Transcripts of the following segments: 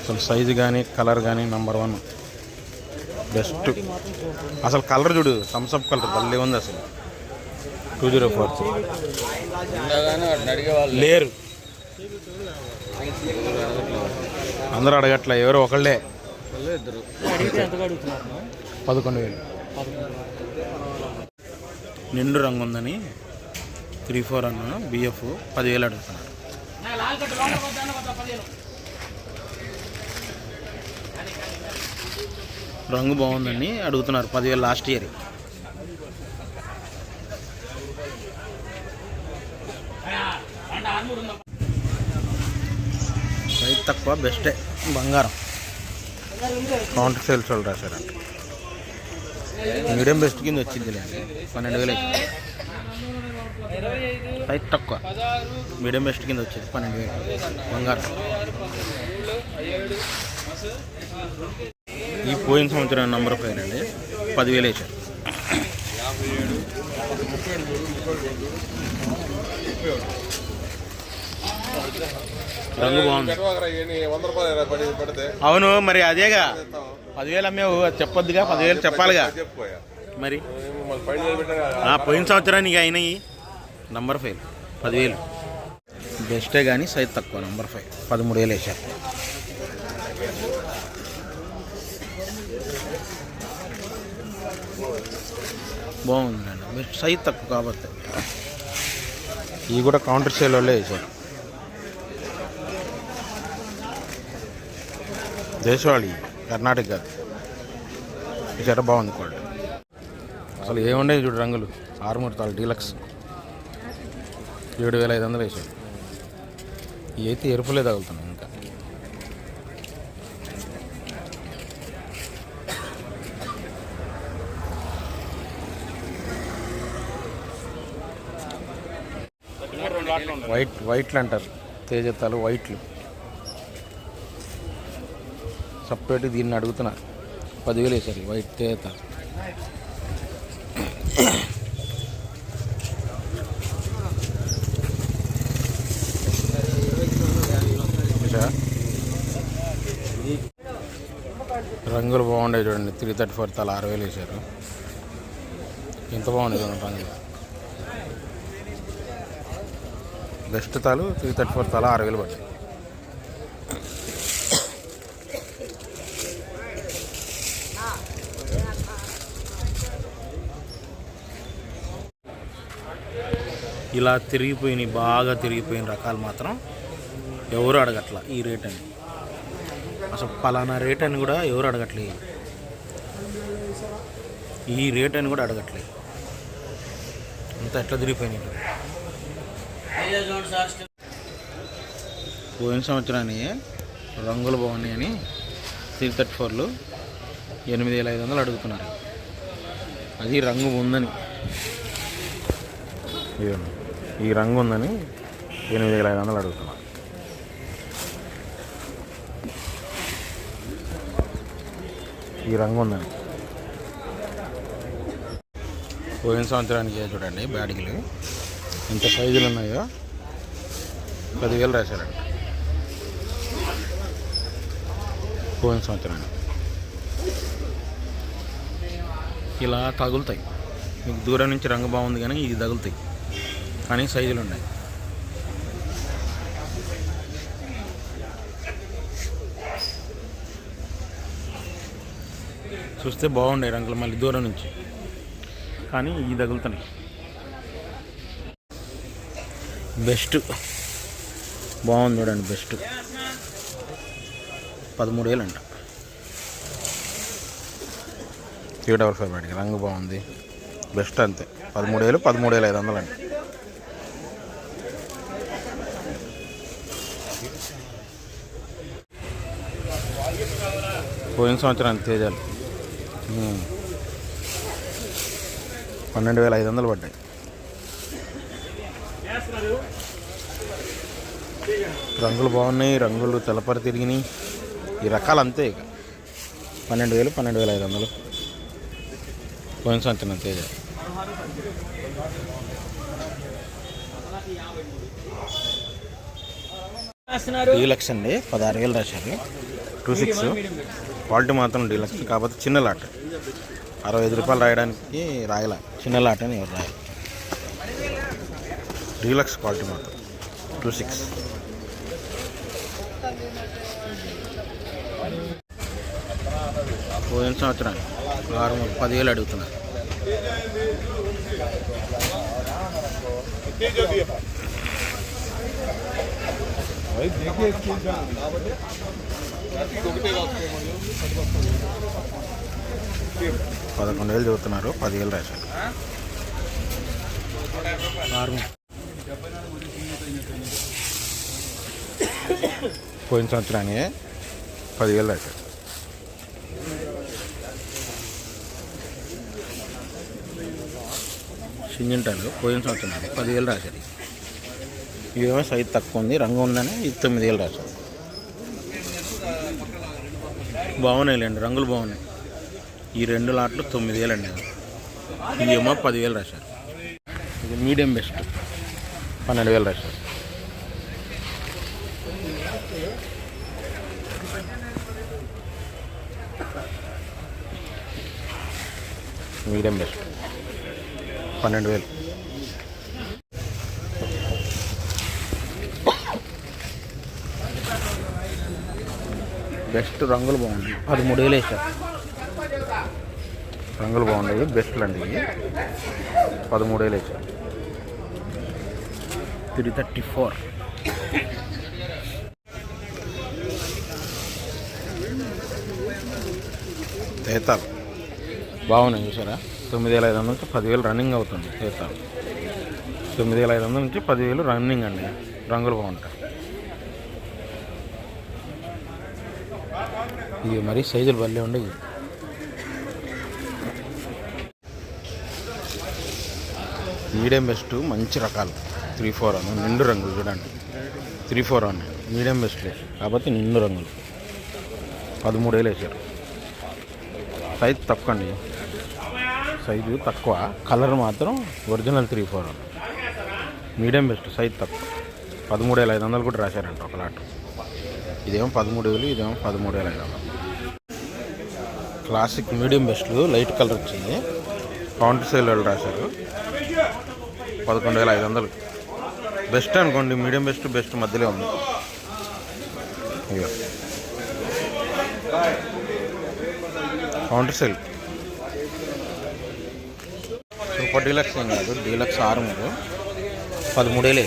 అసలు సైజు కానీ కలర్ కానీ నంబర్ వన్ బెస్ట్ అసలు కలర్ చూడు థమ్స్అప్ కలర్ భలే ఉంది అసలు. టూ జీరో ఫోర్ లేరు. అందరూ అడగట్లే ఎవరో ఒకళ్ళే. పదకొండు వేలు. నిండు రంగు ఉందని త్రీ ఫోర్ అన్న బిఎఫ్ పదివేలు అడుగుతున్నారు. రంగు బాగుందని అడుగుతున్నారు పదివేలు లాస్ట్ ఇయర్. రైతు తక్కువ బెస్టే. బంగారం. కౌంటర్ సేల్స్ వాళ్ళు రాశారంట మీడియం బెస్ట్ కింద వచ్చింది లేండి. పన్నెండు వేలు రైట్ తక్కువ. మీడియం బెస్ట్ కింద వచ్చేది పన్నెండు వేలు. బంగారం. ఈ పోయిన సంవత్సరం నంబర్ ఫైవ్ అండి. పదివేలు వేసారు రంగు బాగుంది. అవును మరి అదేగా. పదివేలు అమ్మేవు అది చెప్పొద్దుగా పదివేలు చెప్పాలిగా. మరి? పోయిన సంవత్సరానికి అయినాయి. నంబర్ ఫైవ్ పదివేలు. బెస్టే కానీ సైజ్ తక్కువ నంబర్ ఫైవ్ పదమూడు వేలు వేసారు బాగుందండి. బెస్ట్ సైజ్ తక్కువ కాబట్టి. ఇవి కూడా కౌంటర్ సేల్ వాళ్ళే వేసారు దేశవాళి కర్ణాటక చెట్ట బాగుంది క్వాలిటీ అసలు ఏముండే చూడు రంగులు. ఆరుమూరు తాలు డీలక్స్. ఏడు వేల ఐదు వందలు వేసాడు. ఇవి అయితే ఎరుపులే తగులుతున్నాయి ఇంకా. వైట్ వైట్లు అంటారు. తేజత్తాలు వైట్లు. సపరేట్ దీన్ని అడుగుతున్నారు పదివేలు వేసారు వైట్ తేజత్తాలు చూసా? రంగులు బాగుండే చూడండి. త్రీ థర్టీ ఫోర్ తల ఆరు వేలు వేశారు. ఎంత బాగుంది చూడండి రంగులు బెస్ట్ తాలు త్రీ థర్టీ ఫోర్ తల ఆరు వేలు పడ్డాయి. ఇలా తిరిగిపోయినాయి బాగా తిరిగిపోయిన రకాలు మాత్రం ఎవరు అడగట్ల ఈ రేట్ అని. అసలు పలానా రేట్ అని కూడా ఎవరు అడగట్లేదు. ఈ రేట్ అని కూడా అడగట్లేదు. అంత ఎట్లా తిరిగిపోయినాయి పోయిన సంవత్సరాన్ని రంగులు బాగున్నాయని త్రీ థర్టీ ఫోర్లు ఎనిమిది వేల ఐదు వందలు అడుగుతున్నారు. అది రంగు ఉందని. ఈ రంగు ఉందని ఎనిమిది వేల ఐదు వందలు అడుగుతున్నారు. ఈ రంగు ఉందని. పోయిన సంవత్సరానికి చూడండి బ్యాటింగ్లు ఎంత సైజులు ఉన్నాయో పదివేలు రాశారండి పోయిన సంవత్సరానికి. ఇలా తగులుతాయి. మీకు దూరం నుంచి రంగు బాగుంది కానీ ఇది తగులుతాయి. కానీ సైజులు ఉన్నాయి. చూస్తే బాగుండే రంగులు మళ్ళీ దూరం నుంచి. కానీ ఇవి తగులుతున్నాయి. బెస్ట్. బాగుంది చూడండి బెస్ట్. పదమూడు వేలు అంట త్రీ డబల్ ఫైవ్ వాడికి రంగు బాగుంది. బెస్ట్ అంతే. పదమూడు వేలు పదమూడు వేల ఐదు వందలు అండి పోయిన సంవత్సరానికి తేజాలు. పన్నెండు వేల ఐదు వందలు పడ్డాయి. రంగులు బాగున్నాయి రంగులు తెల్లపరి తిరిగినాయి. ఈ రకాలు అంతే ఇక. పన్నెండు వేలు పన్నెండు వేల ఐదు వందలు. పోయిన సంవత్సరం తేజ డీలక్స్ అండి పదహారు వేలు రాశారు. Two six. క్వాలిటీ మాత్రం డీలక్స్ కాకపోతే చిన్న లాట్ అరవై ఐదు రూపాయలు రాయడానికి రాయల. చిన్న లాట్ అని ఎవరు రాయాలి. డీలక్స్ క్వాలిటీ మాత్రం. Two six. పోయిన సంవత్సరం ఆరు మూడు పదివేలు అడుగుతున్నారు పదకొండు వేలు చదువుతున్నారు పదివేలు రాశారు. పోయిన సంవత్సరానికి పదివేలు రాశారు. సింజంటాలు పోయిన సంవత్సరం పదివేలు రాశారు. ఇవేమో సైజ్ తక్కువ ఉంది రంగు ఉందని ఇది తొమ్మిది వేలు రాశారు. బాగున్నాయిలేండి రంగులు బాగున్నాయి. ఈ రెండు లాట్లు తొమ్మిది వేలు అండి ఇదేమో పదివేలు రాశారు. ఇది మీడియం బెస్ట్. పన్నెండు వేలు రాశారు. Medium best. పన్నెండు వేలు బెస్ట్ రంగులు బాగుంది. పదమూడు వేలు వేసారు రంగులు బాగున్నాయి. బెస్ట్లు అండి ఇవి. పదమూడు వేలు వేసారు త్రీ థర్టీ ఫోర్. తేతాలు. బాగున్నాయి చూసారా? తొమ్మిది వేల ఐదు వందల నుంచి పదివేలు రన్నింగ్ అవుతుంది తేతాలు. తొమ్మిది వేల ఐదు వందల నుంచి పదివేలు రన్నింగ్ అండి. రంగులు బాగుంటాయి. ఇవి మరీ సైజులు భలే ఉండేవి. మీడియం బెస్ట్ మంచి రకాలు. త్రీ ఫోర్ అని నిండు రంగులు చూడండి. త్రీ ఫోర్ అని మీడియం బెస్ట్ కాబట్టి నిండు రంగులు. పదమూడు వేలు వేసారు. సైజ్ తక్కువ అండి సైజు తక్కువ. కలర్ మాత్రం ఒరిజినల్ త్రీ ఫోర్ అని మీడియం బెస్ట్ సైజ్ తక్కువ. పదమూడు వేల ఐదు వందలు కూడా రాశారంట ఒక లాట్. ఇదేమో పదమూడు వేలు ఇదేమో పదమూడు వేల ఐదు వందలు. క్లాసిక్ మీడియం బెస్ట్లు లైట్ కలర్ వచ్చింది. కౌంటర్ సేల్ వాళ్ళు రాశారు. పదకొండు వేల ఐదు వందలు. బెస్ట్ అనుకోండి మీడియం బెస్ట్ బెస్ట్ మధ్యలో ఉంది. Counter cell. సూపర్ డీలక్స్ ఏం కాదు డీలక్స్ ఆరు మూడు. పదమూడేలే.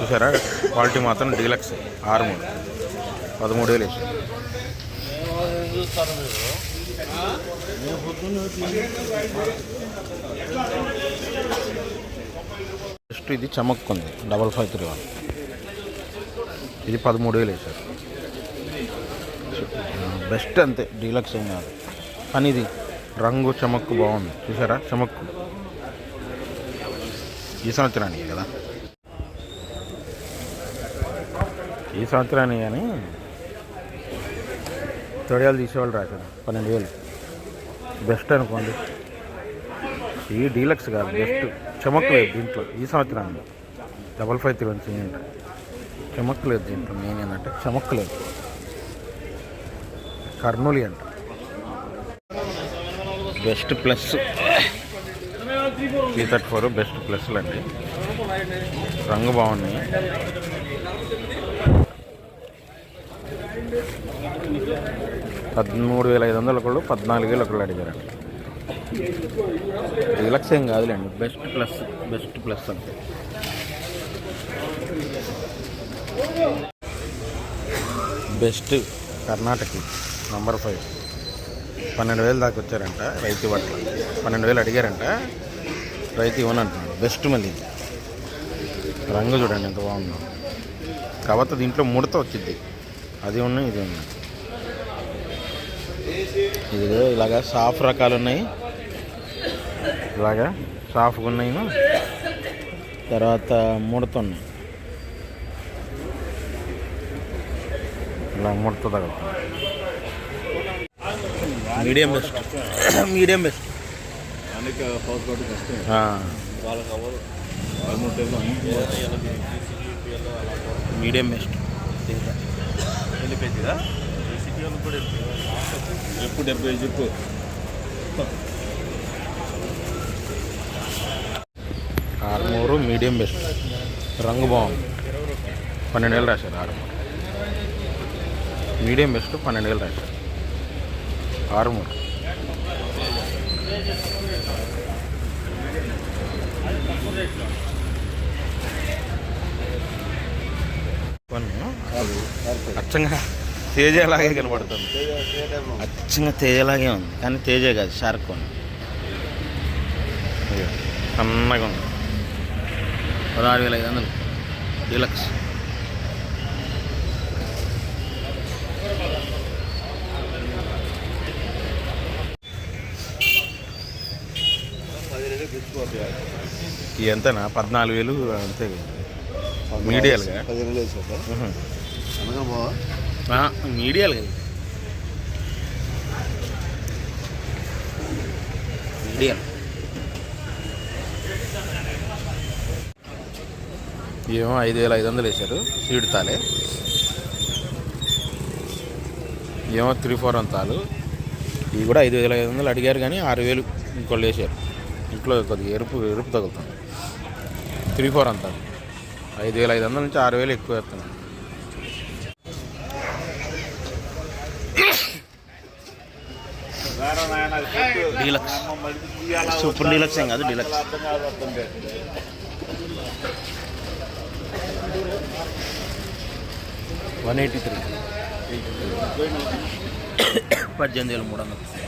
చూసారా? క్వాలిటీ మాత్రం డీలక్స్ ఆరు మూడు. పదమూడు వేసి జస్ట్ ఇది చమక్కుంది. డబల్ ఫైవ్ త్రీ వన్ ఇది పదమూడు వేలు వేసారు బెస్ట్ అంతే డీలక్స్ ఏం కాదు. కానీ ఇది రంగు చమక్కు బాగుంది. చూసారా? చమక్కు. ఈ సంవత్సరానికి కదా? ఈ సంవత్సరానికి కానీ తొడియాలు తీసేవాళ్ళు రాశారు. పన్నెండు వేలు. బెస్ట్ అనుకోండి. ఈ డీలక్స్ కాదు బెస్ట్. చమక్ లేదు దీంట్లో ఈ సంవత్సరానికి. డబల్ ఫైవ్ త్రీ వన్ చేయండి చమక్ లేదు దీంట్లో మెయిన్ ఏంటంటే చమక్ లేదు కర్నూలి అంట. Best plus. Three thirty four best ప్లస్లు అండి. రంగు బాగున్నాయి. పదమూడు వేల ఐదు వందలు ఒకళ్ళు పద్నాలుగు వేలు ఒకళ్ళు అడిగారండి డీలక్స్ ఏం కాదులేండి. బెస్ట్ ప్లస్ బెస్ట్ ప్లస్ అంతే. Best Karnataka number five. పన్నెండు వేలు దాకా వచ్చారంట రైతు బట్టలు పన్నెండు వేలు అడిగారంట రైతు ఇవ్వనంటున్నాడు. బెస్ట్ మళ్ళీ. రంగు చూడండి ఎంత బాగుందో. కాకపోతే దీంట్లో ముడత వచ్చింది. అది ఉన్నాయి ఇది ఉన్నాయి ఇదిగో ఇలాగా సాఫ్ రకాలు ఉన్నాయి. ఇలాగా సాఫ్గా ఉన్నాయి తర్వాత ముడత ఉన్నాయి ఇలా ముడత తగులుతుంది medium best. Medium best. Medium best వెళ్ళిపోయిందిగా city వాళ్ళు కూడా చెప్పు డెబ్బై చెప్పు. ఆరుమూరు మీడియం బెస్ట్. రంగు బాగుంది. పన్నెండు వేలు రాశారు ఆరుమూరు. మీడియం బెస్ట్ పన్నెండు వేలు రాశారు. ఆరుమూరు. అచ్చంగా తేజలాగే కనబడుతుంది. అచ్చంగా తేజలాగే ఉంది. కానీ తేజే కాదు షార్క్ ఇదిగో, సన్నగా ఉంది. పదహారు వేల ఐదు వందలు. డీలక్స్. ఎంతనా? పద్నాలుగు వేలు అంతే మీడియాలుగా? పదిహేను వేలు మీడియాలు కదా. మీడియా. ఏమో ఐదు వేల ఐదు వందలు వేశారు. సీడ్ తాలే. ఏమో త్రీ ఫోర్ అంతాలు ఇవి కూడా ఐదు వేల ఐదు వందలు అడిగారు కానీ ఆరు వేలు ఇంకోళ్ళు వేసారు ఇంట్లో కొద్దిగా ఎరుపు ఎరుపు తగులుతుంది. త్రీ ఫోర్ అంతాలు ఐదు వేల ఐదు వందల నుంచి ఆరు వేలు ఎక్కువ వేస్తున్నాను డీలక్స్. సూపర్ డీలక్స్ ఏం కాదు డీలక్స్. One eighty three. పద్దెనిమిది వేల మూడు వందలు.